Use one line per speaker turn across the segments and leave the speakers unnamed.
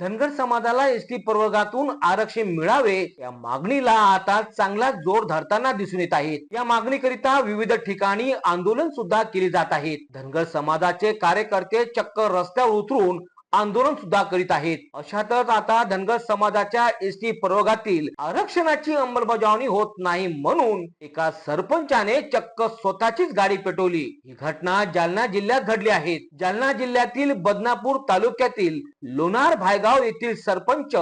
धनगर समाजाला S T प्रवर्गातून आरक्षण मिळावे या मागणीला आता चांगला जोर धरताना दिसून येत आहेत. या मागणीकरिता विविध ठिकाणी आंदोलन सुद्धा केले जात आहेत. धनगर समाजाचे कार्यकर्ते चक्क रस्त्यावर उतरून आंदोलन सुद्धा करीत आहेत. अशातच आता धनगर समाजाच्या एस टी प्रवर्गातील आरक्षणाची अंमलबजावणी होत नाही म्हणून एका सरपंचाने चक्क स्वतःचीच गाडी पेटवली. ही घटना जालना जिल्ह्यात घडली आहे. जालना जिल्ह्यातील बदनापूर तालुक्यातील लोणार भायगाव येथील सरपंच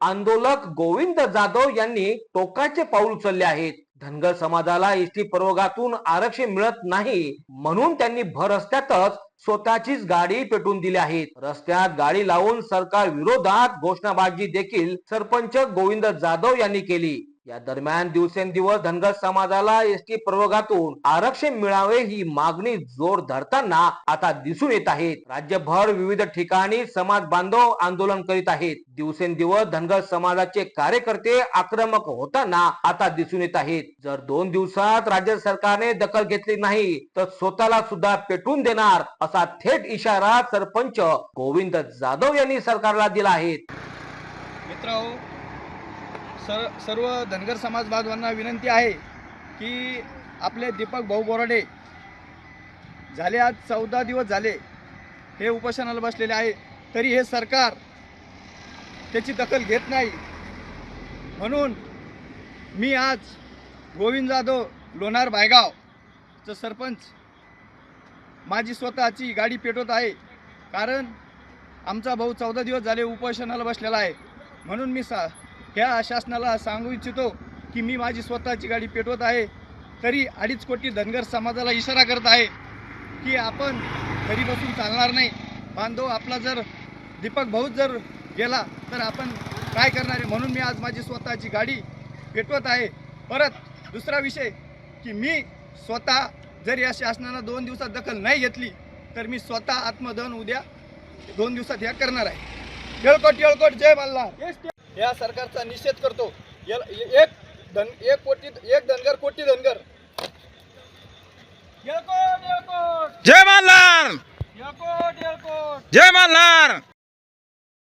आंदोलक गोविंद जाधव यांनी टोकाचे पाऊल उचलले आहेत. धनगर समाजाला एसटी प्रवर्गातून आरक्षण मिळत नाही म्हणून त्यांनी भर रस्त्यातच स्वतःचीच गाडी पेटवून दिली आहेत रस्त्यात गाडी लावून सरकार विरोधात घोषणाबाजी देखील सरपंच गोविंद जाधव यांनी केली. या दरम्यान दिवसेंदिवस धनगर समाजाला एसटी प्रवर्गातून आरक्षण मिळावे ही मागणी जोर धरताना आता दिसून येत आहेत राज्यभर विविध ठिकाणी समाज बांधव आंदोलन करीत आहेत. दिवसेंदिवस धनगर समाजाचे कार्यकर्ते आक्रमक होताना आता दिसून येत आहेत. जर दोन दिवसात राज्य सरकारने दखल घेतली नाही तर स्वतःला सुद्धा पेटवून देणार असा थेट इशारा सरपंच गोविंद जाधव यांनी सरकारला दिला आहे.
मित्र सर सर्व धनगर समाज बांधवांना विनंती आहे की आपले दीपक भाऊ बोराडे झाले आज चौदा दिवस झाले हे उपोषणाला बसलेले आहे तरी हे सरकार त्याची दखल घेत नाही. म्हणून मी आज गोविंद जाधव लोणार बायगावचं सरपंच माझी स्वतःची गाडी पेटवत आहे कारण आमचा भाऊ चौदा दिवस झाले उपोषणाला बसलेला आहे. म्हणून मी सा ह्या शासनाला सांगू इच्छितो की मी माझी स्वतःची गाडी पेटवत आहे तरी अडीच कोटी धनगर समाजाला इशारा करत आहे की आपण घरी बसून चालणार नाही. बांधव आपला जर दीपक भाऊच जर गेला तर आपण काय करणार आहे म्हणून मी आज माझी स्वतःची गाडी पेटवत आहे. परत दुसरा विषय की मी स्वतः जर या शासनानं दोन दिवसात दखल नाही घेतली तर मी स्वतः आत्मदहन उद्या दोन दिवसात ह्या करणार आहे. येळकोट येळकोट जय मल्हार या सरकारचा निषेध करतो. याला- एक धन एक कोटी एक धनगर कोटी धनगर.
जय
येळकोट
जय मल्हार